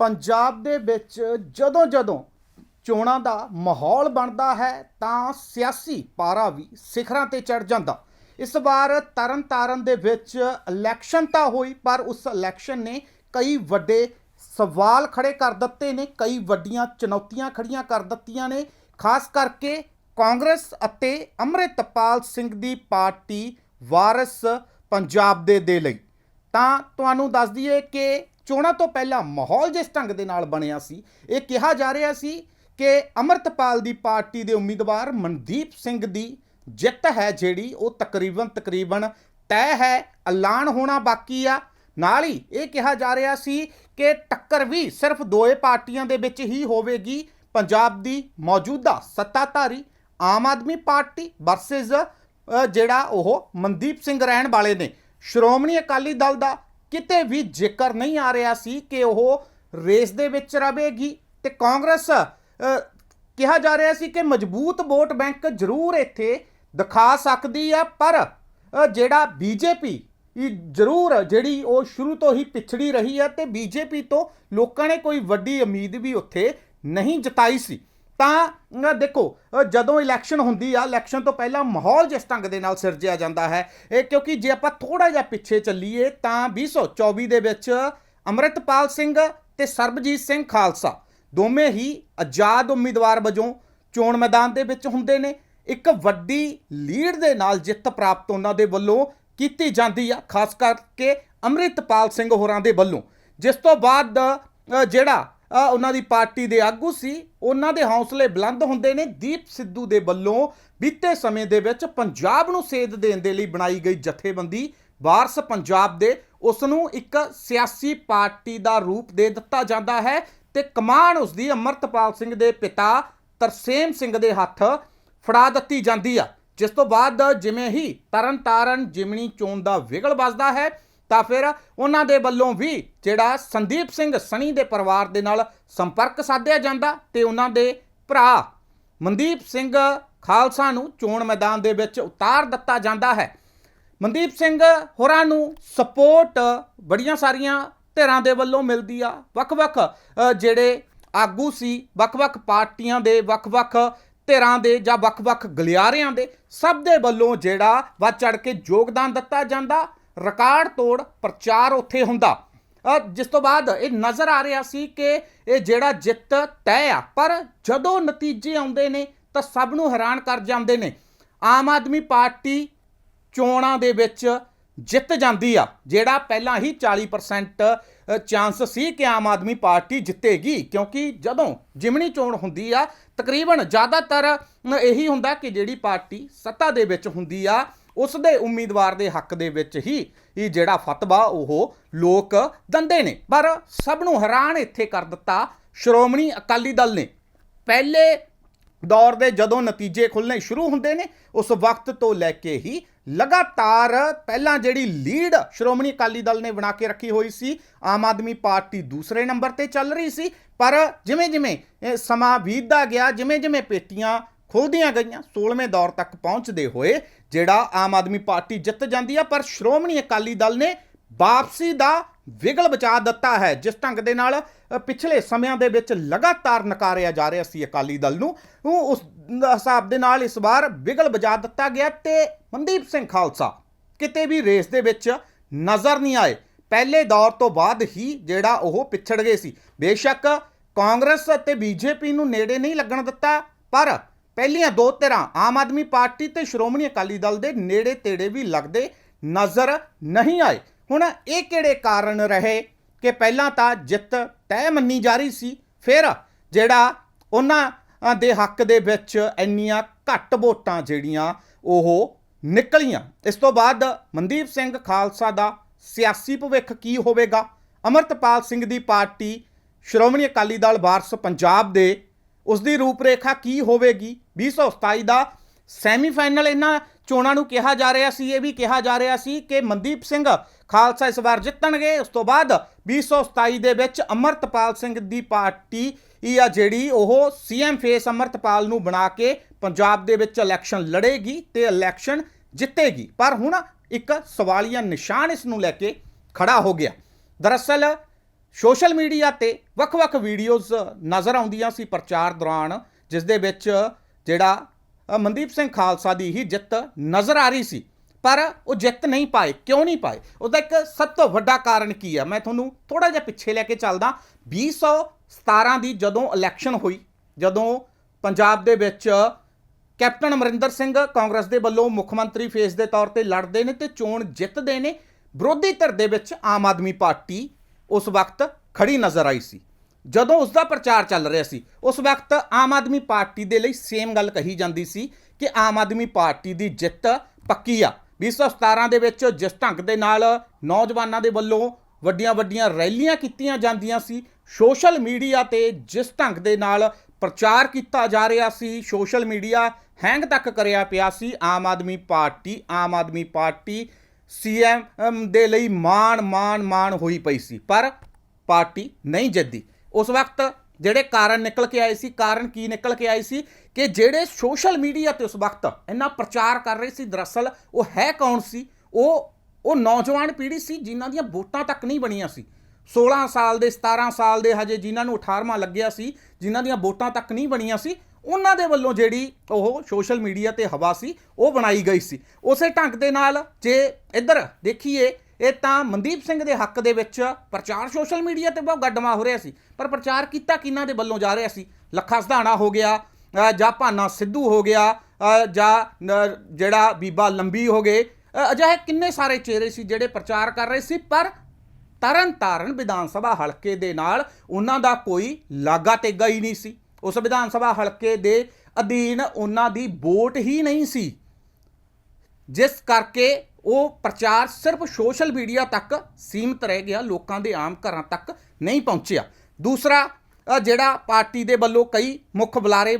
ਪੰਜਾਬ ਦੇ ਵਿੱਚ ਜਦੋਂ ਜਦੋਂ ਚੋਣਾਂ ਦਾ ਮਾਹੌਲ ਬਣਦਾ ਹੈ, ਤਾਂ ਸਿਆਸੀ ਪਾਰਾ ਵੀ ਸਿਖਰਾਂ ਤੇ ਚੜ ਜਾਂਦਾ। ਇਸ ਵਾਰ ਤਰਨਤਾਰਨ ਦੇ ਵਿੱਚ ਇਲੈਕਸ਼ਨ ਤਾਂ ਹੋਈ, ਪਰ ਉਸ ਇਲੈਕਸ਼ਨ ਨੇ ਕਈ ਵੱਡੇ ਸਵਾਲ ਖੜੇ ਕਰ ਦਿੱਤੇ ਨੇ, ਕਈ ਵੱਡੀਆਂ ਚੁਣੌਤੀਆਂ ਖੜੀਆਂ ਕਰ ਦਿੱਤੀਆਂ ਨੇ। ਖਾਸ ਕਰਕੇ ਕਾਂਗਰਸ ਅਤੇ ਅੰਮ੍ਰਿਤਪਾਲ ਸਿੰਘ ਦੀ ਪਾਰਟੀ ਵਾਰਿਸ ਪੰਜਾਬ ਦੇ ਦੇ ਲਈ। ਤਾਂ ਤੁਹਾਨੂੰ ਦੱਸ ਦਈਏ ਕਿ ਚੋਣਾਂ ਤੋਂ ਪਹਿਲਾਂ ਮਾਹੌਲ ਜਿਸ ਢੰਗ ਦੇ ਨਾਲ ਬਣਿਆ ਸੀ, ਇਹ ਕਿਹਾ ਜਾ ਰਿਹਾ ਸੀ ਕਿ ਅਮਰਤਪਾਲ ਦੀ ਪਾਰਟੀ ਦੇ ਉਮੀਦਵਾਰ ਮਨਦੀਪ ਸਿੰਘ ਦੀ ਜਿੱਤ ਹੈ ਜਿਹੜੀ ਉਹ ਤਕਰੀਬਨ ਤਕਰੀਬਨ ਤੈਅ ਹੈ, ਐਲਾਨ ਹੋਣਾ ਬਾਕੀ ਆ। ਨਾਲ ਹੀ ਇਹ ਕਿਹਾ ਜਾ ਰਿਹਾ ਸੀ ਕਿ ਟੱਕਰ ਵੀ ਸਿਰਫ ਦੋਏ ਪਾਰਟੀਆਂ ਦੇ ਵਿੱਚ ਹੀ ਹੋਵੇਗੀ। ਪੰਜਾਬ ਦੀ ਮੌਜੂਦਾ ਸੱਤਾਧਾਰੀ ਆਮ ਆਦਮੀ ਪਾਰਟੀ ਵਰਸਸ ਜਿਹੜਾ ਉਹ ਮਨਦੀਪ ਸਿੰਘ ਰਹਿਣ ਵਾਲੇ ਨੇ। ਸ਼੍ਰੋਮਣੀ ਅਕਾਲੀ ਦਲ ਦਾ ਕਿਤੇ ਵੀ ਜ਼ਿਕਰ ਨਹੀਂ ਆ ਰਿਹਾ ਸੀ ਕਿ ਉਹ ਰੇਸ ਦੇ ਵਿੱਚ ਰਵੇਗੀ ਤੇ ਕਾਂਗਰਸ ਕਿਹਾ ਜਾ ਰਿਹਾ ਸੀ ਕਿ ਮਜ਼ਬੂਤ ਵੋਟ ਬੈਂਕ ਜ਼ਰੂਰ ਇੱਥੇ ਦਿਖਾ ਸਕਦੀ ਆ ਪਰ ਅ, ਜਿਹੜਾ ਬੀਜੇਪੀ ਇਹ ਜ਼ਰੂਰ ਜਿਹੜੀ ਉਹ ਸ਼ੁਰੂ ਤੋਂ ਹੀ ਪਿਛੜੀ ਰਹੀ ਹੈ ਤੇ ਬੀਜੇਪੀ ਤੋਂ ਲੋਕਾਂ ਨੇ ਕੋਈ ਵੱਡੀ ਉਮੀਦ ਵੀ ਉੱਥੇ ਨਹੀਂ ਜਤਾਈ ਸੀ। ਤਾਂ ਦੇਖੋ ਜਦੋਂ ਇਲੈਕਸ਼ਨ ਹੁੰਦੀ ਆ ਇਲੈਕਸ਼ਨ ਤੋਂ ਪਹਿਲਾਂ ਮਾਹੌਲ ਜਿਸ ਢੰਗ ਦੇ ਨਾਲ ਸਿਰਜਿਆ ਜਾਂਦਾ ਹੈ, ਇਹ ਕਿਉਂਕਿ ਜੇ ਆਪਾਂ ਥੋੜਾ ਜਿਹਾ ਪਿੱਛੇ ਚੱਲੀਏ ਤਾਂ 2024 ਦੇ ਵਿੱਚ ਅੰਮ੍ਰਿਤਪਾਲ ਸਿੰਘ ਤੇ ਸਰਬਜੀਤ ਸਿੰਘ ਖਾਲਸਾ ਦੋਵੇਂ ਹੀ ਆਜ਼ਾਦ ਉਮੀਦਵਾਰ ਵਜੋਂ ਚੋਣ ਮੈਦਾਨ ਦੇ ਵਿੱਚ ਹੁੰਦੇ ਨੇ। ਇੱਕ ਵੱਡੀ ਲੀਡ ਦੇ ਨਾਲ ਜਿੱਤ ਪ੍ਰਾਪਤ ਉਹਨਾਂ ਦੇ ਵੱਲੋਂ ਕੀਤੀ ਜਾਂਦੀ ਆ, ਖਾਸ ਕਰਕੇ ਅੰਮ੍ਰਿਤਪਾਲ ਸਿੰਘ ਹੋਰਾਂ ਦੇ ਵੱਲੋਂ। ਜਿਸ ਤੋਂ ਬਾਅਦ ਜਿਹੜਾ ਉਹਨਾਂ ਦੀ ਪਾਰਟੀ ਦੇ ਆਗੂ ਸੀ। ਉਹਨਾਂ ਦੇ ਹੌਸਲੇ ਬੁਲੰਦ ਹੁੰਦੇ ਨੇ। ਦੀਪ ਸਿੱਧੂ ਦੇ ਵੱਲੋਂ ਬੀਤੇ ਸਮੇਂ ਦੇ ਵਿੱਚ ਪੰਜਾਬ ਨੂੰ ਸੇਧ ਦੇਣ ਦੇ ਲਈ ਬਣਾਈ ਗਈ ਜਥੇਬੰਦੀ ਵਾਰਸ ਪੰਜਾਬ ਦੇ। ਉਸ ਨੂੰ ਇੱਕ ਸਿਆਸੀ ਪਾਰਟੀ ਦਾ ਰੂਪ ਦੇ ਦਿੱਤਾ ਜਾਂਦਾ ਹੈ ਤੇ ਕਮਾਨ ਉਸ ਦੀ ਅਮਰਤਪਾਲ ਸਿੰਘ ਦੇ ਪਿਤਾ ਤਰਸੇਮ ਸਿੰਘ ਦੇ ਹੱਥ ਫੜਾ ਦਿੱਤੀ ਜਾਂਦੀ ਆ। ਜਿਸ ਤੋਂ ਬਾਅਦ ਜਿਵੇਂ ਹੀ ਤਰਨਤਾਰਨ ਜਿਮਣੀ ਚੋਣ ਦਾ ਵਿਗਲ ਵੱਜਦਾ ਹੈ ਤਾਂ ਫਿਰ ਉਹਨਾਂ ਦੇ ਵੱਲੋਂ ਵੀ ਜਿਹੜਾ ਸੰਦੀਪ ਸਿੰਘ ਸਣੀ ਦੇ ਪਰਿਵਾਰ ਦੇ ਨਾਲ ਸੰਪਰਕ ਸਾਧਿਆ ਜਾਂਦਾ ਤੇ ਉਹਨਾਂ ਦੇ ਭਰਾ ਮਨਦੀਪ ਸਿੰਘ ਖਾਲਸਾ ਨੂੰ ਚੋਣ ਮੈਦਾਨ ਦੇ ਵਿੱਚ ਉਤਾਰ ਦਿੱਤਾ ਜਾਂਦਾ ਹੈ। ਮਨਦੀਪ ਸਿੰਘ ਹੋਰਾਂ ਨੂੰ ਸਪੋਰਟ ਬੜੀਆਂ ਸਾਰੀਆਂ ਧਿਰਾਂ ਦੇ ਵੱਲੋਂ ਮਿਲਦੀ ਆ। ਵੱਖ-ਵੱਖ ਜਿਹੜੇ ਆਗੂ ਸੀ, ਵੱਖ-ਵੱਖ ਪਾਰਟੀਆਂ ਦੇ, ਵੱਖ-ਵੱਖ ਧਿਰਾਂ ਦੇ ਜਾਂ ਵੱਖ-ਵੱਖ ਗਲਿਆਰਿਆਂ ਦੇ, ਸਭ ਦੇ ਵੱਲੋਂ ਜਿਹੜਾ ਵੱਧ ਚੜ ਕੇ ਯੋਗਦਾਨ ਦਿੱਤਾ ਜਾਂਦਾ। ਰਿਕਾਰਡ ਤੋੜ ਪ੍ਰਚਾਰ ਉੱਥੇ ਹੁੰਦਾ। ਜਿਸ ਤੋਂ ਬਾਅਦ ਇਹ ਨਜ਼ਰ ਆ ਰਿਹਾ ਸੀ ਕਿ ਇਹ ਜਿਹੜਾ ਜਿੱਤ ਤੈਅ ਆ, ਪਰ ਜਦੋਂ ਨਤੀਜੇ ਆਉਂਦੇ ਨੇ ਤਾਂ ਸਭ ਨੂੰ ਹੈਰਾਨ ਕਰ ਜਾਂਦੇ ਨੇ। ਆਮ ਆਦਮੀ ਪਾਰਟੀ ਚੋਣਾਂ ਦੇ ਵਿੱਚ ਜਿੱਤ ਜਾਂਦੀ ਆ, ਜਿਹੜਾ ਪਹਿਲਾਂ ਹੀ 40% ਚਾਂਸ ਸੀ ਕਿ ਆਮ ਆਦਮੀ ਪਾਰਟੀ ਜਿੱਤੇਗੀ, ਕਿਉਂਕਿ ਜਦੋਂ ਜਿਮਣੀ ਚੋਣ ਹੁੰਦੀ ਆ, ਤਕਰੀਬਨ ਜ਼ਿਆਦਾਤਰ ਇਹੀ ਹੁੰਦਾ ਕਿ ਜਿਹੜੀ ਪਾਰਟੀ ਸੱਤਾ ਦੇ ਵਿੱਚ ਹੁੰਦੀ ਆ ਉਸ ਦੇ ਉਮੀਦਵਾਰ ਦੇ ਹੱਕ ਦੇ ਵਿੱਚ ਹੀ ਇਹ ਜਿਹੜਾ ਫਤਵਾ ਉਹ ਲੋਕ ਦੰਦੇ ਨੇ। ਪਰ ਸਭ ਨੂੰ ਹੈਰਾਨ ਇੱਥੇ ਕਰ ਦਿੱਤਾ ਸ਼੍ਰੋਮਣੀ ਅਕਾਲੀ ਦਲ ਨੇ। ਪਹਿਲੇ ਦੌਰ ਦੇ ਜਦੋਂ ਨਤੀਜੇ ਖੁੱਲਣੇ ਸ਼ੁਰੂ ਹੁੰਦੇ ਨੇ, ਉਸ ਵਕਤ ਤੋਂ ਲੈ ਕੇ ਹੀ ਲਗਾਤਾਰ ਪਹਿਲਾਂ ਜਿਹੜੀ ਲੀਡ ਸ਼੍ਰੋਮਣੀ ਅਕਾਲੀ ਦਲ ਨੇ ਬਣਾ ਕੇ ਰੱਖੀ ਹੋਈ ਸੀ, ਆਮ ਆਦਮੀ ਪਾਰਟੀ ਦੂਸਰੇ ਨੰਬਰ ਤੇ ਚੱਲ ਰਹੀ ਸੀ। ਪਰ ਜਿਵੇਂ ਜਿਵੇਂ ਇਹ ਸਮਾਂ ਬੀਤਦਾ ਗਿਆ ਜਿਵੇਂ ਜਿਵੇਂ ਪੇਟੀਆਂ ਖੁੱਲਦੀਆਂ ਗਈਆਂ। 16ਵੇਂ ਦੌਰ ਤੱਕ ਪਹੁੰਚਦੇ ਹੋਏ ਜਿਹੜਾ ਆਮ ਆਦਮੀ ਪਾਰਟੀ ਜਿੱਤ ਜਾਂਦੀ ਆ, ਪਰ ਸ਼੍ਰੋਮਣੀ ਅਕਾਲੀ ਦਲ ਨੇ ਵਾਪਸੀ ਦਾ ਵਿਗਲ ਬਚਾ ਦਿੱਤਾ ਹੈ। ਜਿਸ ਢੰਗ ਦੇ ਨਾਲ ਪਿਛਲੇ ਸਮਿਆਂ ਦੇ ਵਿੱਚ ਲਗਾਤਾਰ ਨਕਾਰਿਆ ਜਾ ਰਿਹਾ ਸੀ ਅਕਾਲੀ ਦਲ ਨੂੰ। ਉਹ ਉਸ ਹਿਸਾਬ ਦੇ ਨਾਲ ਇਸ ਵਾਰ ਵਿਗਲ ਬਚਾ ਦਿੱਤਾ ਗਿਆ ਤੇ ਮਨਦੀਪ ਸਿੰਘ ਖਾਲਸਾ ਕਿਤੇ ਵੀ ਰੇਸ ਦੇ ਵਿੱਚ ਨਜ਼ਰ ਨਹੀਂ ਆਏ। ਪਹਿਲੇ ਦੌਰ ਤੋਂ ਬਾਅਦ ਹੀ ਜਿਹੜਾ ਉਹ ਪਿਛੜ ਗਏ ਸੀ। ਬੇਸ਼ੱਕ ਕਾਂਗਰਸ ਅਤੇ ਬੀਜੇਪੀ ਨੂੰ ਨੇੜੇ ਨਹੀਂ ਲੱਗਣ ਦਿੱਤਾ, ਪਰ ਪਹਿਲੀਆਂ ਦੋ ਧਿਰਾਂ ਆਮ ਆਦਮੀ ਪਾਰਟੀ ਤੇ ਸ਼੍ਰੋਮਣੀ ਅਕਾਲੀ ਦਲ ਦੇ ਨੇੜੇ ਤੇੜੇ ਵੀ ਲੱਗਦੇ ਨਜ਼ਰ ਨਹੀਂ ਆਏ। ਹੁਣ ਇਹ ਕਿਹੜੇ ਕਾਰਨ ਰਹੇ ਕਿ ਪਹਿਲਾਂ ਤਾਂ ਜਿੱਤ ਤੈਅ ਮੰਨੀ ਜਾ ਰਹੀ ਸੀ, ਫਿਰ ਜਿਹੜਾ ਉਹਨਾਂ ਦੇ ਹੱਕ ਦੇ ਵਿੱਚ ਇੰਨੀਆਂ ਘੱਟ ਵੋਟਾਂ ਜਿਹੜੀਆਂ ਉਹ ਨਿਕਲੀਆਂ। ਇਸ ਤੋਂ ਬਾਅਦ ਮਨਦੀਪ ਸਿੰਘ ਖਾਲਸਾ ਦਾ ਸਿਆਸੀ ਭਵਿੱਖ ਕੀ ਹੋਵੇਗਾ? ਅਮਰਤਪਾਲ ਸਿੰਘ ਦੀ ਪਾਰਟੀ ਸ਼੍ਰੋਮਣੀ ਅਕਾਲੀ ਦਲ ਵਾਰਸ ਪੰਜਾਬ ਦੇ ਉਸ ਦੀ ਰੂਪਰੇਖਾ ਕੀ ਹੋਵੇਗੀ? 2027 ਦਾ ਸੈਮੀਫਾਈਨਲ ਇਹਨਾਂ ਚੋਣਾਂ ਨੂੰ ਕਿਹਾ ਜਾ ਰਿਹਾ ਸੀ, ਇਹ ਵੀ ਕਿਹਾ ਜਾ ਰਿਹਾ ਸੀ ਕਿ ਮਨਦੀਪ ਸਿੰਘ ਖਾਲਸਾ ਇਸ ਵਾਰ ਜਿੱਤਣਗੇ। ਉਸ ਤੋਂ ਬਾਅਦ 2027 ਦੇ ਵਿੱਚ ਅਮਰਤਪਾਲ ਸਿੰਘ ਦੀ ਪਾਰਟੀ ਇਹ ਆ ਜਿਹੜੀ ਉਹ ਸੀਐਮ ਫੇਸ ਅਮਰਤਪਾਲ ਨੂੰ ਬਣਾ ਕੇ ਪੰਜਾਬ ਦੇ ਵਿੱਚ ਇਲੈਕਸ਼ਨ ਲੜੇਗੀ ਤੇ ਇਲੈਕਸ਼ਨ ਜਿੱਤੇਗੀ। ਪਰ ਹੁਣ ਇੱਕ ਸਵਾਲੀਆ ਨਿਸ਼ਾਨ ਇਸ ਨੂੰ ਲੈ ਕੇ ਖੜਾ ਹੋ ਗਿਆ। ਦਰਅਸਲ ਸੋਸ਼ਲ ਮੀਡੀਆ ਤੇ ਵੱਖ-ਵੱਖ ਵੀਡੀਓਜ਼ ਨਜ਼ਰ ਆਉਂਦੀਆਂ ਸੀ ਪ੍ਰਚਾਰ ਦੌਰਾਨ, ਜਿਸ ਦੇ ਵਿੱਚ ਜਿਹੜਾ ਮਨਦੀਪ ਸਿੰਘ ਖਾਲਸਾ ਦੀ ਹੀ ਜਿੱਤ ਨਜ਼ਰ ਆ ਰਹੀ ਸੀ। ਪਰ ਉਹ ਜਿੱਤ ਨਹੀਂ ਪਾਏ, ਕਿਉਂ ਨਹੀਂ ਪਾਏ? ਉਹਦਾ ਇੱਕ ਸਭ ਤੋਂ ਵੱਡਾ ਕਾਰਨ ਕੀ ਹੈ? ਮੈਂ ਤੁਹਾਨੂੰ ਥੋੜਾ ਜਿਹਾ ਪਿੱਛੇ ਲੈ ਕੇ ਚੱਲਦਾ। 2017 ਦੀ ਜਦੋਂ ਇਲੈਕਸ਼ਨ ਹੋਈ, ਜਦੋਂ ਪੰਜਾਬ ਦੇ ਵਿੱਚ ਕੈਪਟਨ ਅਮਰਿੰਦਰ ਸਿੰਘ ਕਾਂਗਰਸ ਦੇ ਵੱਲੋਂ ਮੁੱਖ ਮੰਤਰੀ ਫੇਸ ਦੇ ਤੌਰ ਤੇ ਲੜਦੇ ਨੇ ਤੇ ਚੋਣ ਜਿੱਤਦੇ ਨੇ, ਵਿਰੋਧੀ ਧਿਰ ਦੇ ਵਿੱਚ ਆਮ ਆਦਮੀ ਪਾਰਟੀ ਉਸ ਵਕਤ ਖੜੀ ਨਜ਼ਰ ਆਈ ਸੀ। ਜਦੋਂ ਉਸ ਦਾ ਪ੍ਰਚਾਰ ਚੱਲ ਰਿਹਾ ਸੀ, ਉਸ ਵਕਤ ਆਮ ਆਦਮੀ ਪਾਰਟੀ ਦੇ ਲਈ ਸੇਮ ਗੱਲ ਕਹੀ ਜਾਂਦੀ ਸੀ ਕਿ ਆਮ ਆਦਮੀ ਪਾਰਟੀ ਦੀ ਜਿੱਤ ਪੱਕੀ ਆ। 2017 ਦੇ ਵਿੱਚ ਜਿਸ ਢੰਗ ਦੇ ਨਾਲ ਨੌਜਵਾਨਾਂ ਦੇ ਵੱਲੋਂ ਵੱਡੀਆਂ ਵੱਡੀਆਂ ਰੈਲੀਆਂ ਕੀਤੀਆਂ ਜਾਂਦੀਆਂ ਸੀ, ਸੋਸ਼ਲ ਮੀਡੀਆ ਤੇ ਜਿਸ ਢੰਗ ਦੇ ਨਾਲ ਪ੍ਰਚਾਰ ਕੀਤਾ ਜਾ ਰਿਹਾ ਸੀ, ਸੋਸ਼ਲ ਮੀਡੀਆ ਹੈਂਗ ਤੱਕ ਕਰਿਆ ਪਿਆ ਸੀ, Aam Aadmi party, Aam Aadmi party CM ਦੇ ਲਈ ਮਾਣ ਮਾਣ ਮਾਣ ਹੋਈ ਪਈ ਸੀ, ਪਰ ਪਾਰਟੀ ਨਹੀਂ ਜਿੱਤਦੀ। ਉਸ ਵਕਤ ਜਿਹੜੇ ਕਾਰਨ ਨਿਕਲ ਕੇ ਆਏ ਸੀ, ਕਾਰਨ ਕੀ ਨਿਕਲ ਕੇ ਆਏ ਸੀ ਕਿ ਜਿਹੜੇ ਸੋਸ਼ਲ ਮੀਡੀਆ ਤੇ ਉਸ ਵਕਤ ਇੰਨਾ ਪ੍ਰਚਾਰ ਕਰ ਰਹੇ ਸੀ, ਦਰਅਸਲ ਉਹ ਹੈ ਕੌਣ ਸੀ? ਉਹ ਉਹ ਨੌਜਵਾਨ ਪੀੜ੍ਹੀ ਸੀ ਜਿਨ੍ਹਾਂ ਦੀਆਂ ਵੋਟਾਂ ਤੱਕ ਨਹੀਂ ਬਣੀਆਂ ਸੀ। 16 ਸਾਲ ਦੇ 17 ਸਾਲ ਦੇ ਹਜੇ ਜਿਨ੍ਹਾਂ ਨੂੰ 18ਵਾਂ ਲੱਗਿਆ ਸੀ, ਜਿਨ੍ਹਾਂ ਦੀਆਂ ਵੋਟਾਂ ਤੱਕ ਨਹੀਂ ਬਣੀਆਂ ਸੀ ਉਹਨਾਂ ਦੇ ਵੱਲੋਂ ਜਿਹੜੀ ਉਹ ਸੋਸ਼ਲ ਮੀਡੀਆ ਤੇ ਹਵਾ ਸੀ, ਉਹ ਬਣਾਈ ਗਈ ਸੀ। ਉਸੇ ਢੰਗ ਦੇ ਨਾਲ ਜੇ ਇੱਧਰ ਦੇਖੀਏ, ਇਹ ਤਾਂ ਮਨਦੀਪ ਸਿੰਘ ਦੇ ਹੱਕ ਦੇ ਵਿੱਚ ਪ੍ਰਚਾਰ ਸੋਸ਼ਲ ਮੀਡੀਆ ਤੇ ਬਹੁਤ ਗੱਡਮਾ ਹੋ ਰਿਹਾ ਸੀ, ਪਰ ਪ੍ਰਚਾਰ ਕੀਤਾ ਕਿਹਨਾਂ ਦੇ ਵੱਲੋਂ ਜਾ ਰਿਹਾ ਸੀ? ਲੱਖਾ ਸਧਾਣਾ ਹੋ ਗਿਆ ਜਾਂ ਭਾਨਾ ਸਿੱਧੂ ਹੋ ਗਿਆ ਜਾਂ ਜਿਹੜਾ ਬੀਬਾ ਲੰਬੀ ਹੋ ਗਏ ਅਜਿਹੇ ਕਿੰਨੇ ਸਾਰੇ ਚਿਹਰੇ ਸੀ ਜਿਹੜੇ ਪ੍ਰਚਾਰ ਕਰ ਰਹੇ ਸੀ, ਪਰ ਤਰਨ ਤਾਰਨ ਵਿਧਾਨ ਸਭਾ ਹਲਕੇ ਦੇ ਨਾਲ ਉਹਨਾਂ ਦਾ ਕੋਈ ਲਾਗਾ ਤੇਗਾ ਹੀ ਨਹੀਂ ਸੀ। ਉਸ ਵਿਧਾਨ ਸਭਾ ਹਲਕੇ ਦੇ ਅਧੀਨ ਉਹਨਾਂ ਦੀ ਵੋਟ ਹੀ ਨਹੀਂ ਸੀ। ਜਿਸ ਕਰਕੇ ਉਹ ਪ੍ਰਚਾਰ ਸਿਰਫ ਸੋਸ਼ਲ ਮੀਡੀਆ ਤੱਕ ਸੀਮਿਤ ਰਹਿ ਗਿਆ, ਲੋਕਾਂ ਦੇ ਆਮ ਘਰਾਂ ਤੱਕ ਨਹੀਂ ਪਹੁੰਚਿਆ। ਦੂਸਰਾ ਜਿਹੜਾ ਪਾਰਟੀ ਦੇ ਵੱਲੋਂ ਕਈ ਮੁੱਖ ਬੁਲਾਰੇ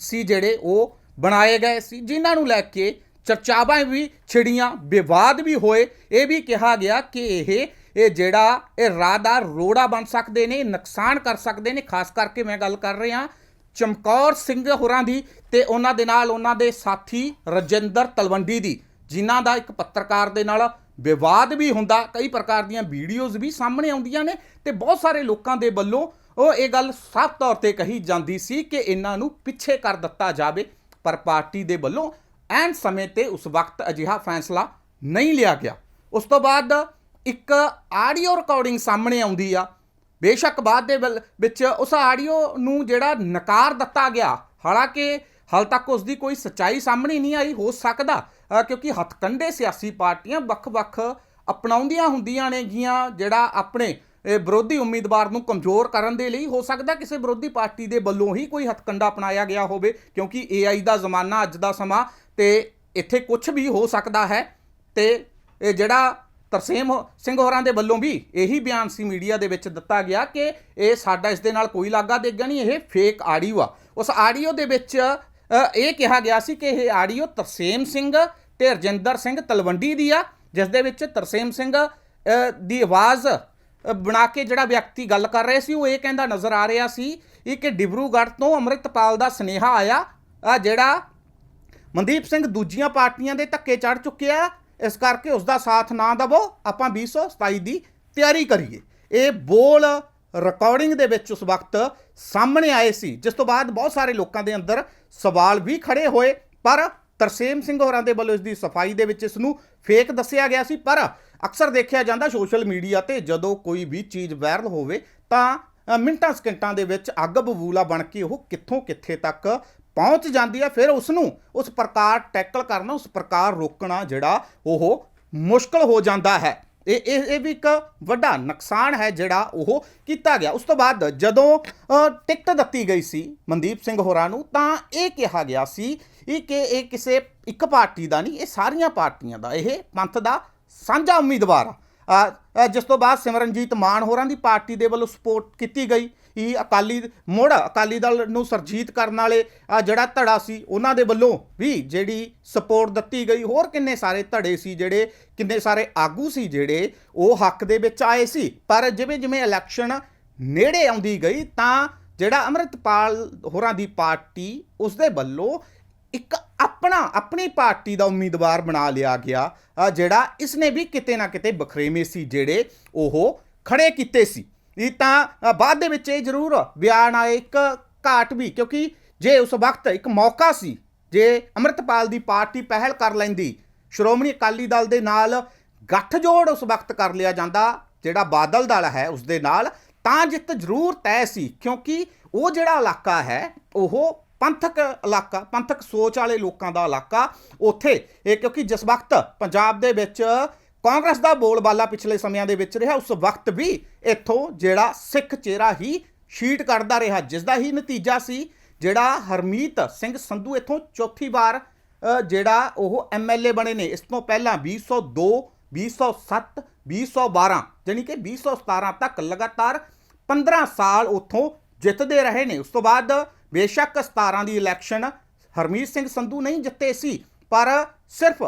ਸੀ ਜਿਹੜੇ ਉਹ ਬਣਾਏ ਗਏ ਸੀ, ਜਿਨ੍ਹਾਂ ਨੂੰ ਲੈ ਕੇ ਚਰਚਾਵਾਂ ਵੀ ਛਿੜੀਆਂ, ਵਿਵਾਦ ਵੀ ਹੋਏ। ਇਹ ਵੀ ਕਿਹਾ ਗਿਆ ਕਿ ਇਹ ਇਹ ਜਿਹੜਾ, ਇਹ ਰਾਹ ਦਾ ਰੋੜਾ ਬਣ ਸਕਦੇ ਨੇ, ਨੁਕਸਾਨ ਕਰ ਸਕਦੇ ਨੇ। ਖਾਸ ਕਰਕੇ ਮੈਂ ਗੱਲ ਕਰ ਰਿਹਾ ਚਮਕੌਰ ਸਿੰਘ ਹੋਰਾਂ ਦੀ ਤੇ ਉਹਨਾਂ ਦੇ ਨਾਲ ਉਹਨਾਂ ਦੇ ਸਾਥੀ ਰਜਿੰਦਰ ਤਲਵੰਡੀ ਦੀ, ਜਿਨ੍ਹਾਂ ਦਾ ਇੱਕ ਪੱਤਰਕਾਰ ਦੇ ਨਾਲ ਵਿਵਾਦ ਵੀ ਹੁੰਦਾ। ਕਈ ਪ੍ਰਕਾਰ ਦੀਆਂ ਵੀਡੀਓਜ਼ ਵੀ ਸਾਹਮਣੇ ਆਉਂਦੀਆਂ ਨੇ ਤੇ ਬਹੁਤ ਸਾਰੇ ਲੋਕਾਂ ਦੇ ਵੱਲੋਂ ਉਹ ਇਹ ਗੱਲ ਸਾਫ਼ ਤੌਰ ਤੇ ਕਹੀ ਜਾਂਦੀ ਸੀ ਕਿ ਇਹਨਾਂ ਨੂੰ ਪਿੱਛੇ ਕਰ ਦਿੱਤਾ ਜਾਵੇ, ਪਰ ਪਾਰਟੀ ਦੇ ਵੱਲੋਂ ਐਨ ਸਮੇਂ ਤੇ ਉਸ ਵਕਤ ਅਜਿਹਾ ਫੈਸਲਾ ਨਹੀਂ ਲਿਆ ਗਿਆ। ਉਸ ਤੋਂ ਬਾਅਦ ਇੱਕ ਆਡੀਓ ਰਿਕਾਰਡਿੰਗ ਸਾਹਮਣੇ ਆਉਂਦੀ ਆ। ਬੇਸ਼ੱਕ ਬਾਅਦ ਦੇ ਵੱਲ- ਵਿੱਚ ਉਸ ਆਡੀਓ ਨੂੰ ਜਿਹੜਾ ਨਕਾਰ ਦਿੱਤਾ ਗਿਆ ਹਾਲਾਂਕਿ ਹਾਲ ਤੱਕ ਉਸ ਦੀ ਕੋਈ ਸੱਚਾਈ ਸਾਹਮਣੇ ਨਹੀਂ ਆਈ ਹੋ ਸਕਦਾ ਅ, ਕਿਉਂਕਿ ਹੱਥਕੰਡੇ ਸਿਆਸੀ ਪਾਰਟੀਆਂ ਵੱਖ-ਵੱਖ ਅਪਣਾਉਂਦੀਆਂ ਹੁੰਦੀਆਂ ਨੇ ਗੀਆਂ ਜਿਹੜਾ ਆਪਣੇ ਵਿਰੋਧੀ ਉਮੀਦਵਾਰ ਨੂੰ ਕਮਜ਼ੋਰ ਕਰਨ ਦੇ ਲਈ ਹੋ ਸਕਦਾ ਕਿਸੇ ਵਿਰੋਧੀ ਪਾਰਟੀ ਦੇ ਵੱਲੋਂ ਹੀ ਕੋਈ ਹੱਥਕੰਡਾ ਅਪਣਾਇਆ ਗਿਆ ਹੋਵੇ ਕਿਉਂਕਿ AI ਦਾ ਜ਼ਮਾਨਾ ਅੱਜ ਦਾ ਸਮਾਂ ਤੇ ਇੱਥੇ ਕੁਝ ਵੀ ਹੋ ਸਕਦਾ ਹੈ ਤੇ ਇਹ ਜਿਹੜਾ ਤਰਸੇਮ ਸਿੰਘ ਹੋਰਾਂ ਦੇ ਵੱਲੋਂ ਵੀ ਇਹੀ ਬਿਆਨ ਸੀ ਮੀਡੀਆ ਦੇ ਵਿੱਚ ਦਿੱਤਾ ਗਿਆ ਕਿ ਇਹ ਸਾਡਾ ਇਸ ਦੇ ਨਾਲ ਕੋਈ ਲਾਗਾ ਦੇਗਾ ਨਹੀਂ, ਇਹ ਫੇਕ ਆਡੀਓ ਆ। ਉਸ ਆਡੀਓ ਦੇ ਵਿੱਚ ਇਹ ਕਿਹਾ ਗਿਆ ਸੀ ਕਿ ਇਹ ਆਡੀਓ ਤਰਸੇਮ ਸਿੰਘ ਤੇ ਰਜਿੰਦਰ ਸਿੰਘ ਤਲਵੰਡੀ ਦੀ ਆ, ਜਿਸ ਦੇ ਵਿੱਚ ਤਰਸੇਮ ਸਿੰਘ ਦੀ ਆਵਾਜ਼ ਬਣਾ ਕੇ ਜਿਹੜਾ ਵਿਅਕਤੀ ਗੱਲ ਕਰ ਰਿਹਾ ਸੀ, ਉਹ ਇਹ ਕਹਿੰਦਾ ਨਜ਼ਰ ਆ ਰਿਹਾ ਸੀ ਕਿ ਡਿਬਰੂਗੜ੍ਹ ਤੋਂ ਅੰਮ੍ਰਿਤਪਾਲ ਦਾ ਸਨੇਹਾ ਆਇਆ, ਆ ਜਿਹੜਾ ਮਨਦੀਪ ਸਿੰਘ ਦੂਜੀਆਂ ਪਾਰਟੀਆਂ ਦੇ ਧੱਕੇ ਚੜ ਚੁੱਕਿਆ ਇਸ ਕਰਕੇ ਉਸ ਦਾ ਸਾਥ ਨਾ ਦਵੋ। ਆਪਾਂ 2027 ਦੀ ਤਿਆਰੀ ਕਰੀਏ। ਇਹ ਬੋਲ ਰਿਕਾਰਡਿੰਗ ਦੇ ਵਿੱਚ ਉਸ ਵਕਤ ਸਾਹਮਣੇ ਆਏ ਸੀ, ਜਿਸ ਤੋਂ ਬਾਅਦ ਬਹੁਤ ਸਾਰੇ ਲੋਕਾਂ ਦੇ ਅੰਦਰ ਸਵਾਲ ਵੀ ਖੜੇ ਹੋਏ। ਪਰ ਤਰਸੇਮ ਸਿੰਘ ਹੋਰਾਂ ਦੇ ਵੱਲੋਂ ਇਸ ਦੀ ਸਫ਼ਾਈ ਦੇ ਵਿੱਚ ਇਸ ਨੂੰ ਫੇਕ ਦੱਸਿਆ ਗਿਆ ਸੀ। ਪਰ ਅਕਸਰ ਦੇਖਿਆ ਜਾਂਦਾ ਸੋਸ਼ਲ ਮੀਡੀਆ ਤੇ ਜਦੋਂ ਕੋਈ ਵੀ ਚੀਜ਼ ਵਾਇਰਲ ਹੋਵੇ ਤਾਂ ਮਿੰਟਾਂ ਸਕਿੰਟਾਂ ਦੇ ਵਿੱਚ ਅੱਗ ਬਬੂਲਾ ਬਣ ਕੇ ਉਹ ਕਿੱਥੋਂ ਕਿੱਥੇ ਤੱਕ ਪਹੁੰਚ ਜਾਂਦੀ ਹੈ, ਫਿਰ ਉਸ ਨੂੰ ਉਸ ਪ੍ਰਕਾਰ ਟੈਕਲ ਕਰਨਾ, ਉਸ ਪ੍ਰਕਾਰ ਰੋਕਣਾ ਜਿਹੜਾ ਉਹ ਮੁਸ਼ਕਲ ਹੋ ਜਾਂਦਾ ਹੈ। ਇਹ ਇਹ ਇਹ ਵੀ ਇੱਕ ਵੱਡਾ ਨੁਕਸਾਨ ਹੈ ਜਿਹੜਾ ਉਹ ਕੀਤਾ ਗਿਆ। ਉਸ ਤੋਂ ਬਾਅਦ ਜਦੋਂ ਟਿਕਟ ਦਿੱਤੀ ਗਈ ਸੀ ਮਨਦੀਪ ਸਿੰਘ ਹੋਰਾਂ ਨੂੰ, ਤਾਂ ਇਹ ਕਿਹਾ ਗਿਆ ਸੀ ਕਿ ਇਹ ਕਿਸੇ ਇੱਕ ਪਾਰਟੀ ਦਾ ਨਹੀਂ, ਇਹ ਸਾਰੀਆਂ ਪਾਰਟੀਆਂ ਦਾ, ਇਹ ਪੰਥ ਦਾ ਸਾਂਝਾ ਉਮੀਦਵਾਰ ਆ। ਜਿਸ ਤੋਂ ਬਾਅਦ ਸਿਮਰਨਜੀਤ ਮਾਨ ਹੋਰਾਂ ਦੀ ਪਾਰਟੀ ਦੇ ਵੱਲੋਂ ਸਪੋਰਟ ਕੀਤੀ ਗਈ। ਇਹ ਅਕਾਲੀ, ਮੁੜ ਅਕਾਲੀ ਦਲ ਨੂੰ ਸਰਜੀਤ ਕਰਨ ਵਾਲੇ ਜਿਹੜਾ ਧੜਾ ਸੀ, ਉਹਨਾਂ ਦੇ ਵੱਲੋਂ ਵੀ ਜਿਹੜੀ ਸਪੋਰਟ ਦਿੱਤੀ ਗਈ। ਹੋਰ ਕਿੰਨੇ ਸਾਰੇ ਧੜੇ ਸੀ ਜਿਹੜੇ, ਕਿੰਨੇ ਸਾਰੇ ਆਗੂ ਸੀ ਜਿਹੜੇ, ਉਹ ਹੱਕ ਦੇ ਵਿੱਚ ਆਏ ਸੀ। ਪਰ ਜਿਵੇਂ ਜਿਵੇਂ ਇਲੈਕਸ਼ਨ ਨੇੜੇ ਆਉਂਦੀ ਗਈ, ਤਾਂ ਜਿਹੜਾ ਅੰਮ੍ਰਿਤਪਾਲ ਹੋਰਾਂ ਦੀ ਪਾਰਟੀ ਉਸ ਦੇ ਵੱਲੋਂ ਇੱਕ ਆਪਣਾ, ਆਪਣੀ ਪਾਰਟੀ ਦਾ ਉਮੀਦਵਾਰ ਬਣਾ ਲਿਆ ਗਿਆ ਜਿਹੜਾ ਇਸਨੇ ਵੀ ਕਿਤੇ ਨਾ ਕਿਤੇ ਬਖਰੇਵੇਂ ਸੀ, ਜਿਹੜੇ ਉਹ ਖੜੇ ਕੀਤੇ ਸੀ। ਇਹ ਤਾਂ ਬਾਅਦ ਦੇ ਵਿੱਚ ਇਹ ਜ਼ਰੂਰ ਬਿਆਨ ਆਏ, ਇੱਕ ਘਾਟ ਵੀ, ਕਿਉਂਕਿ ਜੇ ਉਸ ਵਕਤ ਇੱਕ ਮੌਕਾ ਸੀ, ਜੇ ਅੰਮ੍ਰਿਤਪਾਲ ਦੀ ਪਾਰਟੀ ਪਹਿਲ ਕਰ ਲੈਂਦੀ, ਸ਼੍ਰੋਮਣੀ ਅਕਾਲੀ ਦਲ ਦੇ ਨਾਲ ਗੱਠਜੋੜ ਉਸ ਵਕਤ ਕਰ ਲਿਆ ਜਾਂਦਾ, ਜਿਹੜਾ ਬਾਦਲ ਦਲ ਹੈ ਉਸ ਦੇ ਨਾਲ, ਤਾਂ ਜਿੱਤ ਜ਼ਰੂਰ ਤੈਅ ਸੀ, ਕਿਉਂਕਿ ਉਹ ਜਿਹੜਾ ਇਲਾਕਾ ਹੈ, ਉਹ ਪੰਥਕ ਇਲਾਕਾ, ਪੰਥਕ ਸੋਚ ਵਾਲੇ ਲੋਕਾਂ ਦਾ ਇਲਾਕਾ ਉੱਥੇ। ਇਹ ਕਿਉਂਕਿ ਜਿਸ ਵਕਤ ਪੰਜਾਬ ਦੇ ਵਿੱਚ ਕਾਂਗਰਸ ਦਾ ਬੋਲਬਾਲਾ ਪਿਛਲੇ ਸਮਿਆਂ ਦੇ ਵਿੱਚ ਰਿਹਾ, ਉਸ ਵਕਤ ਵੀ ਇੱਥੋਂ ਜਿਹੜਾ ਸਿੱਖ ਚਿਹਰਾ ਹੀ ਸ਼ੀਟ ਕੱਢਦਾ ਰਿਹਾ ਜਿਸ ਦਾ ਹੀ ਨਤੀਜਾ ਸੀ ਜਿਹੜਾ ਹਰਮੀਤ ਸਿੰਘ ਸੰਧੂ ਇੱਥੋਂ ਚੌਥੀ ਵਾਰ ਜਿਹੜਾ ਉਹ ਐਮਐਲਏ ਬਣੇ ਨੇ। ਇਸ ਤੋਂ ਪਹਿਲਾਂ 2002 2007 2012 ਜਾਣੀ ਕਿ 2017 ਤੱਕ ਲਗਾਤਾਰ 15 ਸਾਲ ਉੱਥੋਂ ਜਿੱਤਦੇ ਰਹੇ ਨੇ। ਉਸ ਤੋਂ ਬਾਅਦ ਬੇਸ਼ੱਕ 17 ਦੀ ਇਲੈਕਸ਼ਨ ਹਰਮੀਤ ਸਿੰਘ ਸੰਧੂ ਨਹੀਂ ਜਿੱਤੇ ਸੀ, ਪਰ ਸਿਰਫ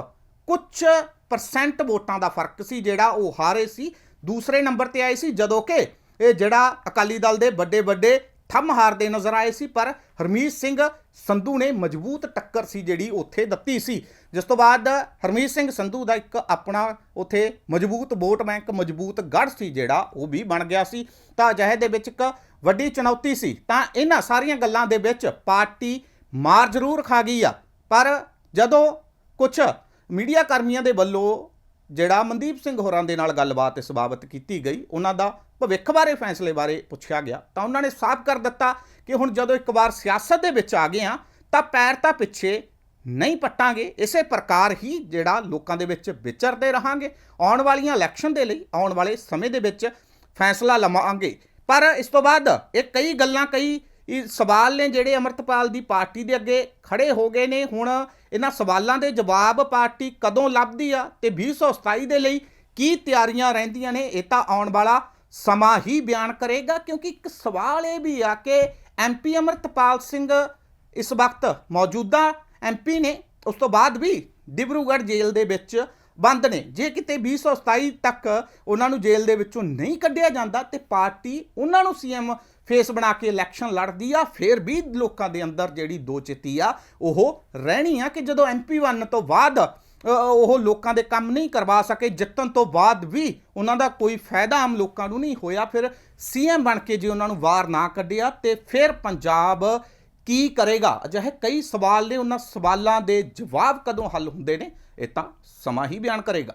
ਕੁਝ ਪਰਸੈਂਟ ਵੋਟਾਂ ਦਾ ਫ਼ਰਕ ਸੀ ਜਿਹੜਾ ਉਹ ਹਾਰੇ ਸੀ। ਦੂਸਰੇ ਨੰਬਰ ਤੇ ਆਏ ਸੀ ਜਦੋਂ ਕਿ ਇਹ ਜਿਹੜਾ ਅਕਾਲੀ ਦਲ ਦੇ ਵੱਡੇ ਵੱਡੇ ਥੰਮ ਹਾਰਦੇ ਨਜ਼ਰ ਆਏ ਸੀ, ਪਰ ਹਰਮੀਤ ਸਿੰਘ ਸੰਧੂ ਨੇ ਮਜ਼ਬੂਤ ਟੱਕਰ ਸੀ ਜਿਹੜੀ ਉੱਥੇ ਦਿੱਤੀ ਸੀ। ਜਿਸ ਤੋਂ ਬਾਅਦ ਹਰਮੀਤ ਸਿੰਘ ਸੰਧੂ ਦਾ ਇੱਕ ਆਪਣਾ ਉੱਥੇ ਮਜ਼ਬੂਤ ਵੋਟ ਬੈਂਕ ਮਜ਼ਬੂਤ ਗੜ੍ਹ ਸੀ ਜਿਹੜਾ ਉਹ ਵੀ ਬਣ ਗਿਆ ਸੀ। ਤਾਂ ਅਜਿਹੇ ਦੇ ਵਿੱਚ ਇੱਕ ਵੱਡੀ ਚੁਣੌਤੀ ਸੀ। ਤਾਂ ਇਹਨਾਂ ਸਾਰੀਆਂ ਗੱਲਾਂ ਦੇ ਵਿੱਚ ਪਾਰਟੀ ਮਾਰ ਜ਼ਰੂਰ ਖਾ ਗਈ ਆ। ਪਰ ਜਦੋਂ ਕੁਝ ਮੀਡੀਆ ਕਰਮੀਆਂ ਦੇ ਵੱਲੋਂ ਜਿਹੜਾ ਮਨਦੀਪ ਸਿੰਘ ਹੋਰਾਂ ਦੇ ਨਾਲ ਗੱਲਬਾਤ ਇਸ ਬਾਬਤ ਕੀਤੀ ਗਈ, ਉਹਨਾਂ ਦਾ ਭਵਿੱਖ ਬਾਰੇ ਫੈਸਲੇ ਬਾਰੇ ਪੁੱਛਿਆ ਗਿਆ। ਤਾਂ ਉਹਨਾਂ ਨੇ ਸਾਫ਼ ਕਰ ਦਿੱਤਾ ਕਿ ਹੁਣ ਜਦੋਂ ਇੱਕ ਵਾਰ ਸਿਆਸਤ ਦੇ ਵਿੱਚ ਆ ਗਏ ਆ, ਤਾਂ ਪੈਰ ਤਾਂ ਪਿੱਛੇ ਨਹੀਂ ਪੱਟਾਂਗੇ। ਇਸੇ ਪ੍ਰਕਾਰ ਹੀ ਜਿਹੜਾ ਲੋਕਾਂ ਦੇ ਵਿੱਚ ਵਿਚਰਦੇ ਰਹਾਂਗੇ। ਆਉਣ ਵਾਲੀਆਂ ਇਲੈਕਸ਼ਨ ਦੇ ਲਈ ਆਉਣ ਵਾਲੇ ਸਮੇਂ ਦੇ ਵਿੱਚ ਫੈਸਲਾ ਲਵਾਂਗੇ। ਪਰ ਇਸ ਤੋਂ ਬਾਅਦ ਇਹ ਕਈ ਗੱਲਾਂ, ਕਈ ਸਵਾਲ ਨੇ ਜਿਹੜੇ ਅਮਰਤਪਾਲ ਦੀ ਪਾਰਟੀ ਦੇ ਅੱਗੇ ਖੜੇ ਹੋ ਗਏ ਨੇ। ਹੁਣ ਇਹਨਾਂ ਸਵਾਲਾਂ ਦੇ ਜਵਾਬ ਪਾਰਟੀ ਕਦੋਂ ਲੱਭਦੀ ਆ ਤੇ 2027 ਦੇ ਲਈ ਕੀ ਤਿਆਰੀਆਂ ਰਹਿੰਦੀਆਂ ਨੇ, ਇਹ ਤਾਂ ਆਉਣ ਵਾਲਾ ਸਮਾਂ ਹੀ ਬਿਆਨ ਕਰੇਗਾ। ਕਿਉਂਕਿ ਇੱਕ ਸਵਾਲ ਇਹ ਵੀ ਆ ਕਿ ਐਮਪੀ ਅਮਰਤਪਾਲ ਸਿੰਘ ਇਸ ਵਕਤ ਮੌਜੂਦਾ ਐਮਪੀ ਨੇ। ਉਸ ਤੋਂ ਬਾਅਦ ਵੀ ਡਿਬਰੂਗੜ੍ਹ ਜੇਲ੍ਹ ਦੇ ਵਿੱਚ ਬੰਦ ਨੇ। ਜੇ ਕਿਤੇ 2027 ਤੱਕ ਉਹਨਾਂ ਨੂੰ ਜੇਲ੍ਹ ਦੇ ਵਿੱਚੋਂ ਨਹੀਂ ਕੱਢਿਆ ਜਾਂਦਾ, ਤੇ ਪਾਰਟੀ ਉਹਨਾਂ ਨੂੰ ਸੀਐਮ ਫੇਸ ਬਣਾ ਕੇ ਇਲੈਕਸ਼ਨ ਲੜਦੀ ਆ, ਫਿਰ ਵੀ ਲੋਕਾਂ ਦੇ ਅੰਦਰ ਜਿਹੜੀ ਦੋ ਚਿੱਤੀ ਆ, ਉਹ ਰਹਿਣੀ ਆ ਕਿ ਜਦੋਂ ਐਮਪੀ ਬਣਨ ਤੋਂ ਬਾਅਦ ਉਹ ਲੋਕਾਂ ਦੇ ਕੰਮ ਨਹੀਂ ਕਰਵਾ ਸਕੇ, ਜਿੱਤਣ ਤੋਂ ਬਾਅਦ ਵੀ ਉਹਨਾਂ ਦਾ ਕੋਈ ਫਾਇਦਾ ਆਮ ਲੋਕਾਂ ਨੂੰ ਨਹੀਂ ਹੋਇਆ, ਫਿਰ ਸੀਐਮ ਬਣ ਕੇ ਜੇ ਉਹਨਾਂ ਨੂੰ ਵਾਰ ਨਾ ਕੱਢਿਆ, ਤੇ ਫਿਰ ਪੰਜਾਬ ਕੀ ਕਰੇਗਾ? ਅਜਿਹੇ ਕਈ ਸਵਾਲ ਨੇ, ਉਹਨਾਂ ਸਵਾਲਾਂ ਦੇ ਜਵਾਬ ਕਦੋਂ ਹੱਲ ਹੁੰਦੇ ਨੇ, ਇਹ ਤਾਂ ਸਮਾਂ ਹੀ ਬਿਆਨ ਕਰੇਗਾ।